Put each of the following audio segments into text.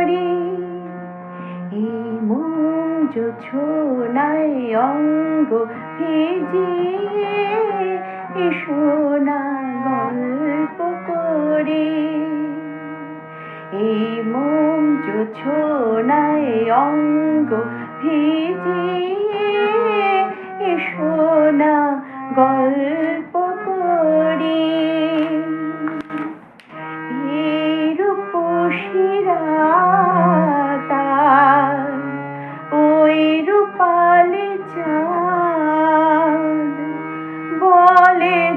জড়ি এই মঞ্জ ছোনায় অঙ্গ ভিজিয়ে এসো না গল্প করি। এই মঞ্জ ছোনায় অঙ্গ ভিজিয়ে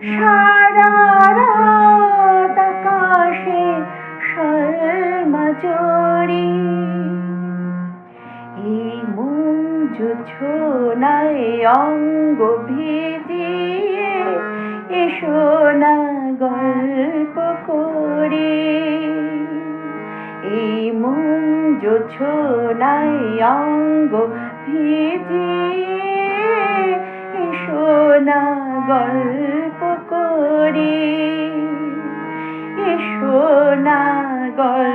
সারা রাত আকাশে শর্মা জড়ি এই মুঞ্জ ছোনায় অঙ্গ ভিজিয়ে এসো না গল্প করি। এই মুঞ্জ ছোনায় অঙ্গ ভিজিয়ে এসো না গল্প করি এসো না করি